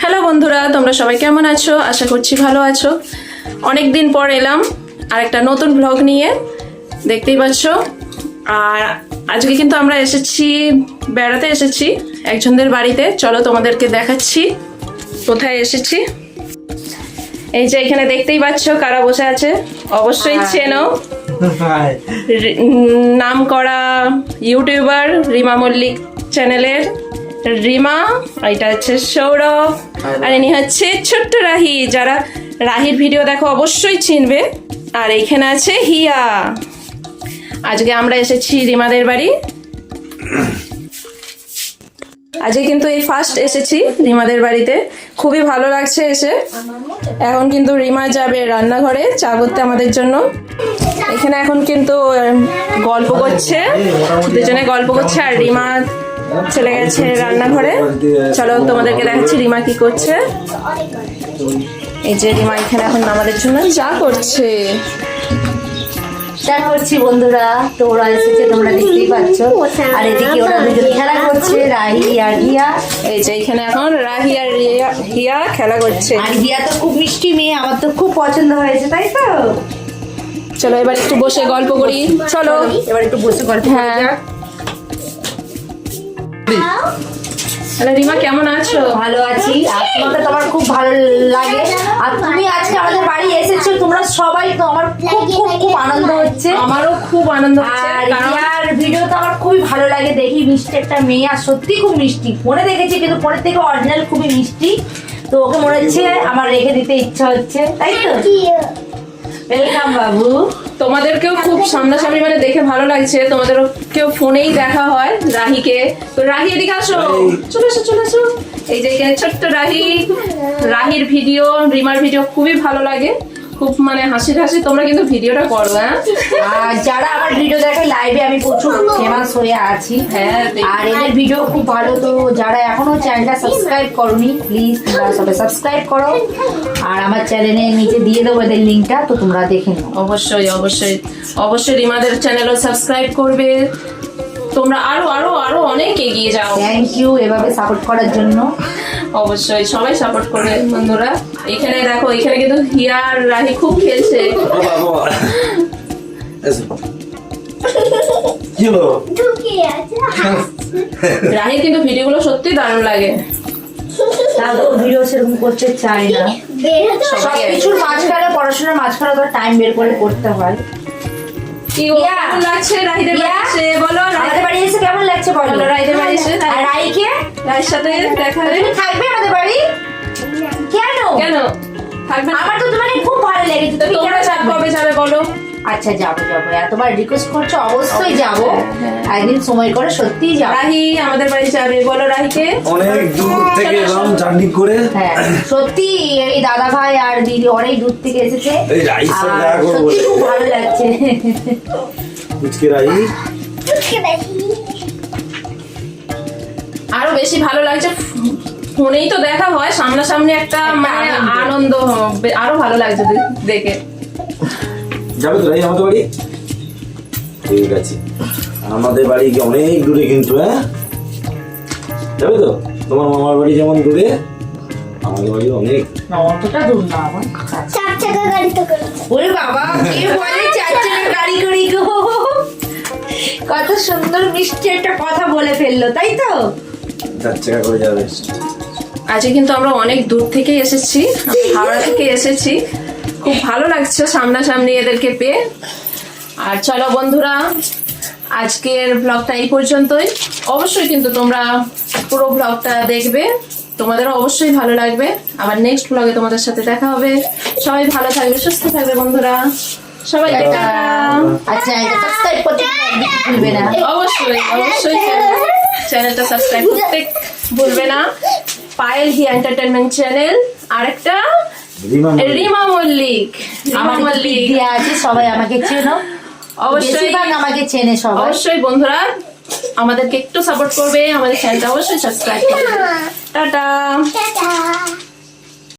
Hello বন্ধুরা তোমরা সবাই কেমন আছো? আশা করছি ভালো আছো। অনেক দিন পর এলাম আর একটা নতুন ব্লগ নিয়ে দেখতেই পাচ্ছ। আর আজকে কিন্তু আমরা এসেছি বেড়াতে এসেছি একজনদের বাড়িতে। চলো তোমাদেরকে দেখাচ্ছি কোথায় এসেছি। এই যে এখানে দেখতেই পাচ্ছ কারা বসে আছে। অবশ্যই চেনো। নাম করা ইউটিউবার রিমা মল্লিক চ্যানেলের রিমা, এটা হচ্ছে সৌরভ, আর ইনি হচ্ছে ছোট্ট রাহি, যারা রাহির ভিডিও দেখো অবশ্যই চিনবে। আর এইখানে আছে হিয়া। আজকে আমরা এসেছি রিমাদের বাড়ি। আজকে কিন্তু এই ফার্স্ট এসেছি রিমাদের বাড়িতে। খুবই ভালো লাগছে এসে। এখন কিন্তু রিমা যাবে রান্নাঘরে, চা করতে আমাদের জন্য। এখানে এখন কিন্তু গল্প করছে। দুজনে গল্প করছে, আর রিমা চলে গেছে রান্নাঘরে। চলো তোমাদেরকে দেখাচ্ছি রিমা কি করছে। এই যে রিমা এখানে এখন আমাদের জন্য চা করছে। চা করছি বন্ধুরা তো ওরা এসেছে তোমরা দেখতেই পাচ্ছ। আর এদিকে ওরা দুজন খেলা করছে রাহি আর হিয়া। এই যে এখানে এখন রাহি আর রিয়া হিয়া খেলা করছে। আর হিয়া তো খুব মিষ্টি মেয়ে আমার তো খুব পছন্দ হয়েছে তাই তো? চলো এবার একটু বসে গল্প করি। চলো। এবার একটু বসে গল্প হ্যাঁ। রিমা কেমন আছো? ভালো আছি। তোমাকে তো আমার খুব ভালো লাগে। আর তুমি আজকে আমাদের বাড়ি এসেছ তোমরা সবাই তো আমার খুব খুব খুব আনন্দ হচ্ছে। আমারও খুব আনন্দ হচ্ছে আর কারণ ভিডিও তো আমার খুবই ভালো লাগে দেখি মিষ্টি একটা মেয়ে আর সত্যি খুব মিষ্টি। ফোনে দেখেছি কিন্তু ফোনের থেকে অরিজিনাল খুবই মিষ্টি। তো ওকে মনে হচ্ছে আমার রেখে দিতে ইচ্ছা হচ্ছে। তাই তো? ওয়েলকাম বাবু। তোমাদেরকেও খুব সামনাসামনি মানে দেখে ভালো লাগছে। তোমাদের কেউ ফোনেই দেখা হয় রাহিকে। তো রাহি এদিকে আসো। চলে আসো চলে আসো এই যে এখানে ছোট্ট রাহি। রাহির ভিডিও রিমার ভিডিও খুবই ভালো লাগে। খুব মানে হাসির হাসি তোমরা কিন্তু ভিডিওটা করো হ্যাঁ? আর যারা আমার ভিডিও দেখে লাইভে আমি প্রচুর ফেমাস হয়ে আছি। হ্যাঁ, আর এদের ভিডিও খুব ভালো তো যারা এখনও চ্যানেলটা সাবস্ক্রাইব করনি প্লিজ তোমরা সবাই সাবস্ক্রাইব করো। আর আমার চ্যানেলে নিচে দিয়ে দেবো এদের লিঙ্কটা তো তোমরা দেখে নাও। অবশ্যই অবশ্যই। অবশ্যই রিমাদের চ্যানেলও সাবস্ক্রাইব করবে। তোমরা আরও আরও আরও অনেক এগিয়ে যাও। থ্যাংক ইউ এভাবে সাপোর্ট করার জন্য। অবশ্যই সবাই সাপোর্ট করবে বন্ধুরা। এখানে দেখো এখানে কিন্তু হিয়া আর রাহি খুব খেলছে। রাহির কিন্তু ভিডিওগুলো সত্যি দারুণ লাগে। ভিডিও সেরকম করতে চাই না। সব কিছুর মাঝখানে পড়াশোনার মাঝখানে তো টাইম বের করে করতে হিয়া। কেমন লাগছে রাহিদের। বাড়ি এসে? বলো আমাদের বাড়ি এসে কেমন লাগছে বলো? রাহিদের বাড়ি এসে। আর রাইকে রাইর সাথে দেখা হবে তুমি থাকবে আমাদের বাড়ি? কেন? কেন? থাকবে? আমার তো তোমাকে খুব ভালো লেগেছে। তুমি তোমরা কবে যাবে বলো? আচ্ছা যাব যাব। এতবার রিকোয়েস্ট করছ অবশ্যই যাব। একদিন সময় করে সত্যিই যাব। রাহি আমাদের বাড়ি যাবে বলো রাহিকে। অনেক দূর থেকে এলাম জার্নি করে। হ্যাঁ সত্যি এই দাদা ভাই আর দিদি অনেক দূর থেকে এসেছে। এই রাইস আর দেখা করব। সত্যি খুব ভালো লাগছে। পুচকে রাই আরও বেশি ভালো লাগছে। ফোনেই তো দেখা হয় সামনাসামনি একটা মানে আনন্দ। আরও ভালো লাগছে দেখে। যাবে তো আমাদের বাড়ি? ঠিক আছে। আমাদের বাড়ি অনেক দূরে কিন্তু হ্যাঁ? যাবে তো? তোমার মামার বাড়ি যেমন দূরে আমাদের বাড়ি অনেক। অতটা দূর না আমার চার চাকা গাড়িতে করে। ওরে বাবা কে বলে চার চাকার গাড়ি করি গো? কত সুন্দর মিষ্টি একটা কথা বলে ফেলল তাই তো? চার চাকা করে যাবে। আজকে কিন্তু আমরা অনেক দূর থেকে এসেছি হাওড়া থেকে এসেছি। খুব ভালো লাগছে সামনাসামনি এদেরকে পেয়ে। আর চলো বন্ধুরা আজকের ব্লগটা এই পর্যন্তই। অবশ্যই কিন্তু তোমরা পুরো ব্লগটা দেখবে। তোমাদেরও অবশ্যই ভালো লাগবে। আবার নেক্সট ব্লগে তোমাদের সাথে দেখা হবে। সবাই ভালো থাকবে সুস্থ থাকবে বন্ধুরা। সবাই আচ্ছা অবশ্যই অবশ্যই চ্যানেলটা সাবস্ক্রাইব করতে ভুলবে না। পায়েল হি এন্টারটেনমেন্ট চ্যানেল আরেকটা রিমা মল্লিক। রিমা আমার মল্লিক। দিয়া আছে সবাই আমাকে চেনো। অবশ্যই। আমাকে চেনে সবাই। অবশ্যই বন্ধুরা আমাদেরকে একটু সাপোর্ট করবে আমাদের চ্যানেলটা অবশ্যই সাবস্ক্রাইব করবে। টাটা। টাটা।